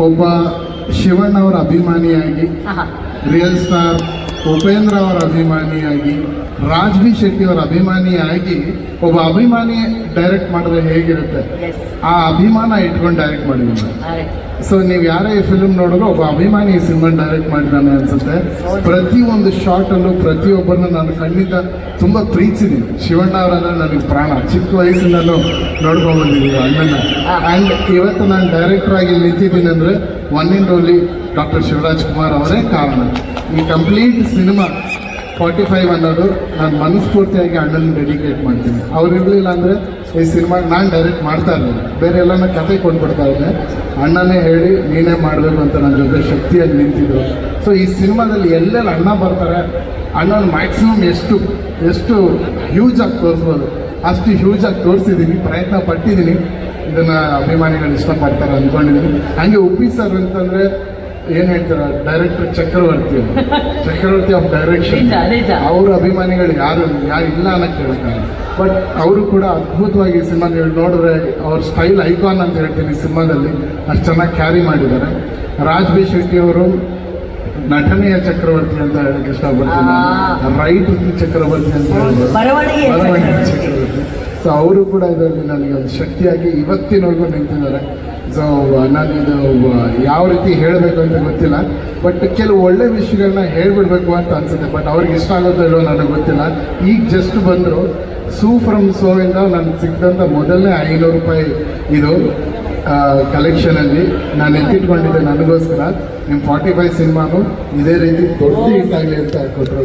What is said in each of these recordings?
ಒಬ್ಬ ಶಿವಣ್ಣ ಅವರ ಅಭಿಮಾನಿಯಾಗಿ real star Upendra ಅವರ ಅಭಿಮಾನಿಯಾಗಿ ರಾಜ್ ಬಿ ಶೆಟ್ಟಿ ಅವರ ಅಭಿಮಾನಿಯಾಗಿ ಒಬ್ಬ ಅಭಿಮಾನಿ ಡೈರೆಕ್ಟ್ ಮಾಡಿದ್ರೆ ಹೇಗಿರುತ್ತೆ? ಆ ಅಭಿಮಾನ ಇಟ್ಕೊಂಡು ಡೈರೆಕ್ಟ್ ಮಾಡಿದ್ದೀನಿ. ಸೊ ನೀವು ಯಾರೇ ಈ ಫಿಲ್ಮ್ ನೋಡಿದ್ರು ಒಬ್ಬ ಅಭಿಮಾನಿ ಈ ಸಿನಿಮಾ ಡೈರೆಕ್ಟ್ ಮಾಡಿದಾನೆ ಅನ್ಸುತ್ತೆ. ಪ್ರತಿ ಒಂದು ಶಾರ್ಟಲ್ಲೂ ಪ್ರತಿಯೊಬ್ಬರನ್ನ ನಾನು ಖಂಡಿತ ತುಂಬ ಪ್ರೀತಿಸಿದ್ದೀನಿ ಶಿವಣ್ಣ ಅವರಂದ್ರೆ ನನಗೆ ಪ್ರಾಣ ಚಿಕ್ಕ ವಯಸ್ಸಿನಲ್ಲೂ ನೋಡ್ಕೊಂಡು ಬಂದಿದ್ದೀನಿ ಅಣ್ಣನ. ಆ್ಯಂಡ್ ಇವತ್ತು ನಾನು ಡೈರೆಕ್ಟರ್ ಆಗಿ ನಿಂತಿದ್ದೀನಿ ಅಂದರೆ one in only doctor Shivaraj Kumar ಅವರೇ ಕಾರಣ. ಈ ಕಂಪ್ಲೀಟ್ ಸಿನಿಮಾ ಫಾರ್ಟಿ ಫೈವ್ ಅನ್ನೋದು ನಾನು ಮನಸ್ಫೂರ್ತಿಯಾಗಿ ಅಣ್ಣನ ಡೆಡಿಕೇಟ್ ಮಾಡ್ತೀನಿ. ಅವ್ರು ಇರಲಿಲ್ಲ ಅಂದರೆ ಈ ಸಿನಿಮಾಗೆ ನಾನು ಡೈರೆಕ್ಟ್ ಮಾಡ್ತಾ ಇರಲಿಲ್ಲ. ಬೇರೆ ಎಲ್ಲನ ಕತೆ ಕೊಂಡ್ಬಿಡ್ತಾ ಇದ್ದೆ. ಅಣ್ಣನೇ ಹೇಳಿ, ನೀನೇ ಮಾಡಬೇಕು ಅಂತ ನನ್ನ ಜೊತೆ ಶಕ್ತಿಯಲ್ಲಿ ನಿಂತಿದ್ರು. ಸೊ ಈ ಸಿನಿಮಾದಲ್ಲಿ ಎಲ್ಲೆಲ್ಲಿ ಅಣ್ಣ ಬರ್ತಾರೆ, ಅಣ್ಣನ ಮ್ಯಾಕ್ಸಿಮಮ್ ಎಷ್ಟು ಎಷ್ಟು ಹ್ಯೂಜ್ ಆಗಿ ತೋರಿಸ್ಬೋದು. ಅಷ್ಟು ಹ್ಯೂಜ್ ಆಗಿ ತೋರಿಸಿದ್ದೀನಿ ಪ್ರಯತ್ನ ಪಟ್ಟಿದ್ದೀನಿ ಇದನ್ನು ಅಭಿಮಾನಿಗಳು ಇಷ್ಟಪಡ್ತಾರೆ ಅಂದ್ಕೊಂಡಿದ್ದೀನಿ ಹಾಗೆ ಉಪ್ಪಿ ಸರ್ ಅಂತಂದರೆ ಏನು ಹೇಳ್ತಾರೆ? Director Chakravarti Chakravarti of direction. ಅವ್ರ ಅಭಿಮಾನಿಗಳು ಯಾರು ಯಾರು ಇಲ್ಲ ಅನ್ನಕ್ಕೆ ಹೇಳ್ತಾರೆ. ಬಟ್ ಅವರು ಕೂಡ ಅದ್ಭುತವಾಗಿ ಸಿನಿಮಾ ನೀವು ನೋಡಿದ್ರೆ ಅವ್ರ ಸ್ಟೈಲ್ ಐಕಾನ್ ಅಂತ ಹೇಳ್ತೀನಿ ಸಿನಿಮಾದಲ್ಲಿ. ಅಷ್ಟು ಚೆನ್ನಾಗಿ ಕ್ಯಾರಿ ಮಾಡಿದ್ದಾರೆ. ರಾಜ್ ಬಿ ಶೆಟ್ಟಿ ಅವರು ನಟನೆಯ ಚಕ್ರವರ್ತಿ ಅಂತ ಹೇಳಕ್ಕೆ ಇಷ್ಟಪಡ್ತೀನಿ. ರೈಟ್ ಚಕ್ರವರ್ತಿ ಅಂತ ಬರವಣಿಗೆ ಚಕ್ರವರ್ತಿ. ಚಕ್ರವರ್ತಿ. ಸೊ ಅವರು ಕೂಡ ಇದರಲ್ಲಿ ನನಗೆ ಒಂದು ಶಕ್ತಿಯಾಗಿ ಇವತ್ತಿನವರೆಗೂ ನಿಂತಿದ್ದಾರೆ. ಸೊ ನಾನು ಇದು ಯಾವ ರೀತಿ ಹೇಳಬೇಕು ಅಂತ ಗೊತ್ತಿಲ್ಲ. ಬಟ್ ಕೆಲವು ಒಳ್ಳೆ ವಿಷಯಗಳನ್ನ ಹೇಳ್ಬಿಡ್ಬೇಕು ಅಂತ ಅನ್ಸುತ್ತೆ. ಬಟ್ ಅವ್ರಿಗೆ ಇಷ್ಟ ಆಗುತ್ತೋ ಇಲ್ಲೋ ನನಗೆ ಗೊತ್ತಿಲ್ಲ. ಈಗ ಜಸ್ಟ್ ಬಂದರು ಸೂ ಫ್ರಮ್ ಸೋ ಇಂದ ನನಗೆ ಸಿಕ್ಕಿದಂಥ ಮೊದಲನೇ ಐನೂರು ರೂಪಾಯಿ ಇದು ಕಲೆಕ್ಷನಲ್ಲಿ ನಾನು ಎತ್ತಿಟ್ಕೊಂಡಿದ್ದೆ ನನಗೋಸ್ಕರ. ನಿಮ್ಮ ಫಾರ್ಟಿ ಫೈವ್ ಸಿನಿಮಾನು ಇದೇ ರೀತಿ ದೊಡ್ಡ ಹಿಟ್ ಆಗಲಿ ಅಂತ ಕೊಟ್ಟರು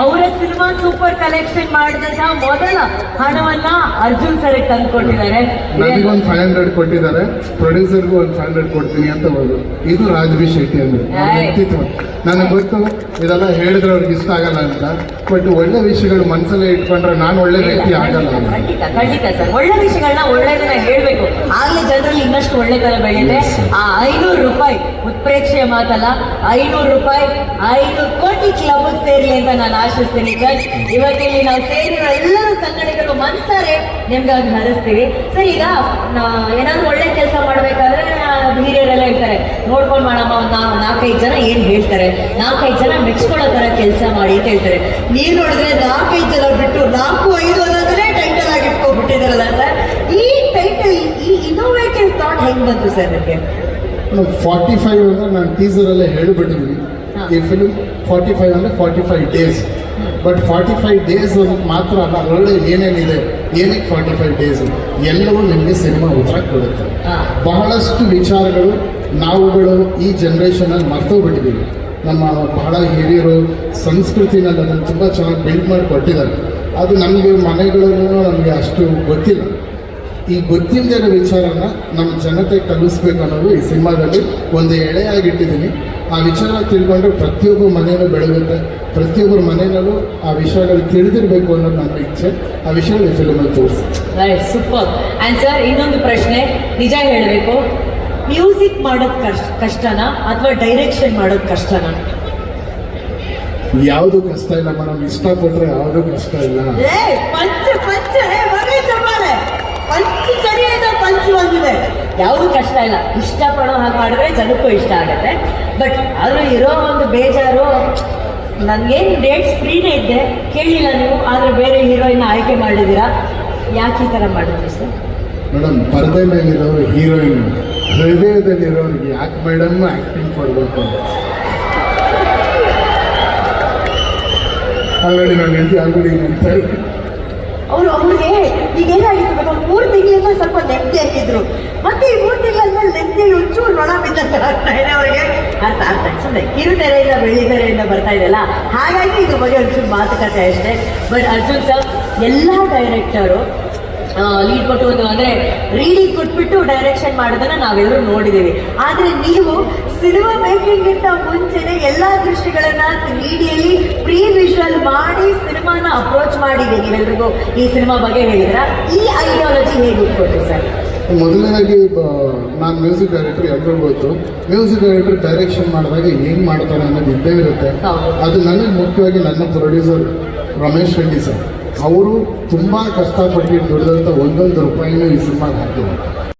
ಅವರ ಸಿನಿಮಾ ಸೂಪರ್ ಕಲೆಕ್ಷನ್ ಮಾಡಿದಂತಹ ಮೊದಲ ಹಣವನ್ನ ಅರ್ಜುನ್ ಸರ್ ತಂದ್ಕೊಟ್ಟಿದ್ದಾರೆ. ನನಗೊಂದು ಫೈವ್ ಹಂಡ್ರೆಡ್ ಕೊಟ್ಟಿದ್ದಾರೆ. ಪ್ರೊಡ್ಯೂಸರ್ಗೂ ಒಂದು ಫೈವ್ ಹಂಡ್ರೆಡ್ ಕೊಡ್ತೀನಿ ಅಂತ ಹೋದ್ರು ಇದು ರಾಜವಿ ಶೆಟ್ಟಿ ಅಂದ್ರೆ. ವ್ಯಕ್ತಿತ್ವ. ನನಗೆ ಗೊತ್ತು ಇದೆಲ್ಲ ಹೇಳಿದ್ರೆ ಅವ್ರಿಗೆ ಇಷ್ಟ ಆಗಲ್ಲ ಅಂತ. ಬಟ್ ಒಳ್ಳೆ ವಿಷಯಗಳು ಮನಸ್ಸಲ್ಲೇ ಇಟ್ಕೊಂಡ್ರೆ ನಾನು ಒಳ್ಳೆ ವ್ಯಕ್ತಿ ಆಗಲ್ಲ. ಖಂಡಿತ ಖಂಡಿತ ಸರ್ ಒಳ್ಳೆ ವಿಷಯಗಳನ್ನ ಒಳ್ಳೆದನ್ನ ಹೇಳ್ಬೇಕು. ಆಗ್ಲೇ ಜನರಲ್ಲಿ ಇನ್ನಷ್ಟು ಒಳ್ಳೆತನ ಬೆಳೆಯುತ್ತೆ. ಆ ಐನೂರು ರೂಪಾಯಿ ಉತ್ಪ್ರೇಕ್ಷೆಯ ಮಾತಲ್ಲ ಐನೂರು ರೂಪಾಯಿ ಐನೂರು ಕೋಟಿ ಕ್ಲಬ್ ಸೇರ್ಲಿ ಅಂತ ನಾನು ಆಶಿಸ್ತೀನಿ ಸರ್. ಇವತ್ತಿಲ್ಲಿ ನಾವು ಸೇರಿರೋ ಎಲ್ಲರೂ ಕನ್ನಡಿಗರು ಮನ್ಸಾರೆ ನಿಮ್ಗಾಗಿ ಹರಿಸ್ತೀವಿ. ಸರ್, ಈಗ ಏನಾದ್ರು ಒಳ್ಳೆ ಕೆಲಸ ಮಾಡ್ಬೇಕಾದ್ರೆ ಹಿರಿಯರೆಲ್ಲ ಹೇಳ್ತಾರೆ, ನೋಡ್ಕೊಂಡು ಮಾಡಮ್ಮ, ಒಂದು ನಾವು ನಾಲ್ಕೈದು ಜನ ಏನು ಹೇಳ್ತಾರೆ? ನಾಲ್ಕೈದು ಜನ ಮೆಚ್ಕೊಳ್ಳೋ ಥರ ಕೆಲಸ ಮಾಡಿ ಅಂತ ಹೇಳ್ತಾರೆ. ನೀವು ನೋಡಿದ್ರೆ ನಾಲ್ಕೈದು ಜನ ಬಿಟ್ಟು ನಾಲ್ಕು, ಐದು ಅನ್ನೋದನ್ನೇ ಟೈಟಲ್ ಆಗಿ ಸರ್. ಈ ಟೈಟಲ್ ಈ ಇನ್ನೋವೇಟಿವ್ ಥಾಟ್ ಹೆಂಗ್ ಬಂತು ಸರ್ ನಿಮಗೆ? ಫಾರ್ಟಿ ಫೈವ್ ಅಂತ ನಾನು ಟೀಸರಲ್ಲೇ ಹೇಳಿಬಿಟ್ಟಿದ್ದೀನಿ ಈ ಫಿಲ್ಮ್ ಫಾರ್ಟಿ ಫೈವ್ ಅಂದರೆ forty five days but forty five days ಮಾತ್ರ ಅಲ್ಲ ಅದರೊಳಗೆ ಏನೇನಿದೆ? ಏನಕ್ಕೆ ಫಾರ್ಟಿ ಫೈವ್ ಡೇಸ್ ಎಲ್ಲವೂ ನಿಮಗೆ ಸಿನಿಮಾ ಉತ್ತರ ಕೊಡುತ್ತೆ. ಬಹಳಷ್ಟು ವಿಚಾರಗಳು ನಾವುಗಳು ಈ ಜನ್ರೇಷನಲ್ಲಿ ಮರ್ತೋಗ್ಬಿಟ್ಟಿದ್ದೀವಿ ನಮ್ಮ ಬಹಳ ಹಿರಿಯರು ಸಂಸ್ಕೃತಿನಲ್ಲಿ ಅದನ್ನು ತುಂಬ ಚೆನ್ನಾಗಿ ಬಿಲ್ಡ್ ಮಾಡಿ ಕೊಟ್ಟಿದ್ದಾರೆ. ಅದು ನಮಗೆ ಮನೆಗಳಲ್ಲೂ ನಮಗೆ ಅಷ್ಟು ಗೊತ್ತಿಲ್ಲ. ಈ ಗೊತ್ತಿಲ್ಲದೆ ಇರೋ ವಿಚಾರನ ನಮ್ಮ ಜನತೆ ಕಲಿಸ್ಬೇಕು ಅನ್ನೋದು ಈ ಸಿನಿಮಾದಲ್ಲಿ ಒಂದು ಎಳೆಯಾಗಿಟ್ಟಿದ್ದೀನಿ. ಆ ವಿಚಾರ ತಿಳ್ಕೊಂಡ್ರೆ ಪ್ರತಿಯೊಬ್ಬ ಮನೆಯಲ್ಲೂ ಬೆಳಗುತ್ತೆ. ಪ್ರತಿಯೊಬ್ಬರ ಮನೆಯಲ್ಲೂ ಆ ವಿಷಯಗಳು ತಿಳಿದಿರಬೇಕು ಅನ್ನೋದು ನನ್ನ ಇಚ್ಛೆ. ಆ ವಿಷಯಗಳು ಈ ಫಿಲ್ಮಲ್ಲಿ ತೋರಿಸಿ. ರೈಟ್ ಸೂಪರ್ ಆ್ಯಂಡ್ ಸರ್ ಇನ್ನೊಂದು ಪ್ರಶ್ನೆ ನಿಜ ಹೇಳಬೇಕು. ಮ್ಯೂಸಿಕ್ ಮಾಡೋದು ಕಷ್ಟ ಕಷ್ಟನಾ ಅಥವಾ ಡೈರೆಕ್ಷನ್ ಮಾಡೋದು ಕಷ್ಟನಾ? ಯಾವುದು ಕಷ್ಟ ಇಲ್ಲ ಮೇಡಮ್ ಇಷ್ಟಪಟ್ಟರೆ ಯಾವುದೂ ಕಷ್ಟ ಇಲ್ಲ. ಯಾವುದು ಕಷ್ಟ ಇಲ್ಲ. ಇಷ್ಟಪಡೋ ಹಾಗೆ ಮಾಡಿದ್ರೆ ಜನಕ್ಕೂ ಇಷ್ಟ ಆಗುತ್ತೆ. ಬಟ್ ಆದರೂ ಇರೋ ಒಂದು ಬೇಜಾರು ನನಗೇನು ಡೇಟ್ಸ್ ಫ್ರೀನೇ ಇದ್ದೆ. ಕೇಳಿಲ್ಲ ನೀವು ಆದರೆ ಬೇರೆ ಹೀರೋಯಿನ್ ಆಯ್ಕೆ ಮಾಡಿದ್ದೀರಾ? ಯಾಕೆ ಈ ಥರ ಮಾಡಿದ್ರಿ ಸರ್? ಮೇಡಮ್ ಪರದೆ ಮೇಲಿರೋರು ಹೀರೋಯಿನ್ ಹೃದಯದಲ್ಲಿರೋರಿಗೆ ಯಾಕೆ ಮೇಡಮ್ ಆ್ಯಕ್ಟಿಂಗ್ ಕೊಡಬೇಕು ಆಲ್ರೆಡಿ ನಾನು ಹೆಂಡತಿ ಆಲ್ರೆಡಿ ಅಂತ ಅವರು ಅವ್ರಿಗೆ ಈಗ ಏನಾಗಿತ್ತು ಮೂರು ಸುಮ್ಮನೆ ಕಿರುತೆರೆಯಿಂದ ಬೆಳ್ಳಿತೆರೆಯಿಂದ ಬರ್ತಾ ಇದೆಯಲ್ಲ? ಹಾಗಾಗಿ ಇದ್ರ ಬಗ್ಗೆ ಒಂಚೂರು ಮಾತುಕತೆ ಅಷ್ಟೇ. ಬಟ್ ಅರ್ಜುನ್ ಸರ್ ಎಲ್ಲ ಡೈರೆಕ್ಟರು ಲೀಡ್ ಕೊಟ್ಟು ಒಂದು ಅಂದರೆ ರೀಡಿಂಗ್ ಕೊಟ್ಬಿಟ್ಟು ಡೈರೆಕ್ಷನ್ ಮಾಡೋದನ್ನು ನಾವೆಲ್ಲರೂ ನೋಡಿದ್ದೀವಿ. ಆದರೆ ನೀವು ಸಿನಿಮಾ ಮೇಕಿಂಗ್ಗಿಂತ ಮುಂಚೆನೆ ಎಲ್ಲ ದೃಶ್ಯಗಳನ್ನ ರೀಡಿಯಲ್ಲಿ ಪ್ರೀ ವಿಜುವಲ್ ಮಾಡಿ ಸಿನಿಮಾನ ಅಪ್ರೋಚ್ ಮಾಡಿದೆ ನೀವೆಲ್ರಿಗೂ. ಈ ಸಿನಿಮಾ ಬಗ್ಗೆ ಹೇಳಿದ್ರ? ಈ ಐಡಿಯಾಲಜಿ ಹೇಗೆ ಕೊಟ್ಟು ಸರ್ ಮೊದಲನೇದಾಗಿ ನಾನು ಮ್ಯೂಸಿಕ್ ಡೈರೆಕ್ಟರ್ ಎಲ್ಲರೂ ಗೊತ್ತು. ಮ್ಯೂಸಿಕ್ ಡೈರೆಕ್ಟರ್ ಡೈರೆಕ್ಷನ್ ಮಾಡಿದಾಗ ಏನು ಮಾಡ್ತಾರೆ ಅನ್ನೋದು ಇದ್ದೇ ಇರುತ್ತೆ. ಅದು ನನಗೆ ಮುಖ್ಯವಾಗಿ ನನ್ನ ಪ್ರೊಡ್ಯೂಸರ್ ರಮೇಶ್ ರೆಡ್ಡಿ ಸರ್. ಅವರು ತುಂಬ ಕಷ್ಟಪಟ್ಟು ದುಡಿದಂಥ ಒಂದೊಂದು ರೂಪಾಯಿನೂ ಈ ಸಿನಿಮಾಗೆ ಹಾಕಿದ್ದಾರೆ.